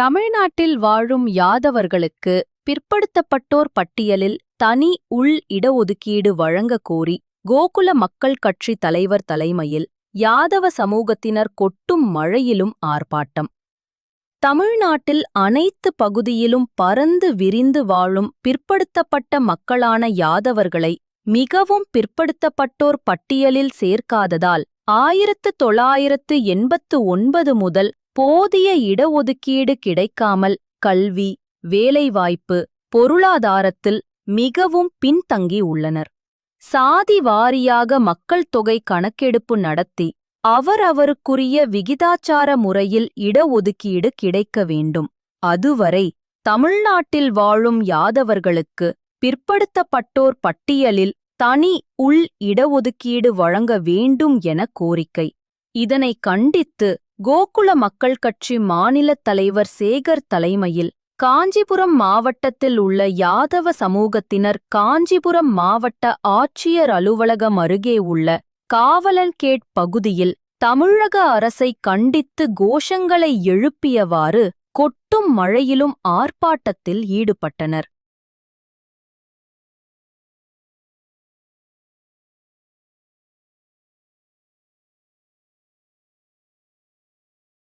தமிழ்நாட்டில் வாழும் யாதவர்களுக்கு பிற்படுத்தப்பட்டோர் பட்டியலில் தனி உள் இடஒதுக்கீடு வழங்கக் கோரி கோகுல மக்கள் கட்சி தலைவர் தலைமையில் யாதவ சமூகத்தினர் கொட்டும் மழையிலும் ஆர்ப்பாட்டம். தமிழ்நாட்டில் அனைத்து பகுதியிலும் பரந்து விரிந்து வாழும் பிற்படுத்தப்பட்ட மக்களான யாதவர்களை மிகவும் பிற்படுத்தப்பட்டோர் பட்டியலில் சேர்க்காததால் ஆயிரத்து தொள்ளாயிரத்து எண்பத்து ஒன்பது முதல் போதிய இடஒதுக்கீடு கிடைக்காமல் கல்வி வேலைவாய்ப்பு பொருளாதாரத்தில் மிகவும் பின்தங்கி உள்ளனர். சாதி வாரியாக மக்கள் தொகை கணக்கெடுப்பு நடத்தி அவரவருக்குரிய விகிதாச்சார முறையில் இடஒதுக்கீடு கிடைக்க வேண்டும். அதுவரை தமிழ்நாட்டில் வாழும் யாதவர்களுக்கு பிற்படுத்தப்பட்டோர் பட்டியலில் தனி உள் இடஒதுக்கீடு வழங்க வேண்டும் என கோரிக்கை. இதனை கண்டித்து கோகுல மக்கள் கட்சி மாநிலத் தலைவர் சேகர் தலைமையில் காஞ்சிபுரம் மாவட்டத்தில் உள்ள யாதவ சமூகத்தினர் காஞ்சிபுரம் மாவட்ட ஆட்சியர் அலுவலகம் அருகே உள்ள காவலன்கேட் பகுதியில் தமிழக அரசை கண்டித்து கோஷங்களை எழுப்பியவாறு கொட்டும் மழையிலும் ஆர்ப்பாட்டத்தில் ஈடுபட்டனர்.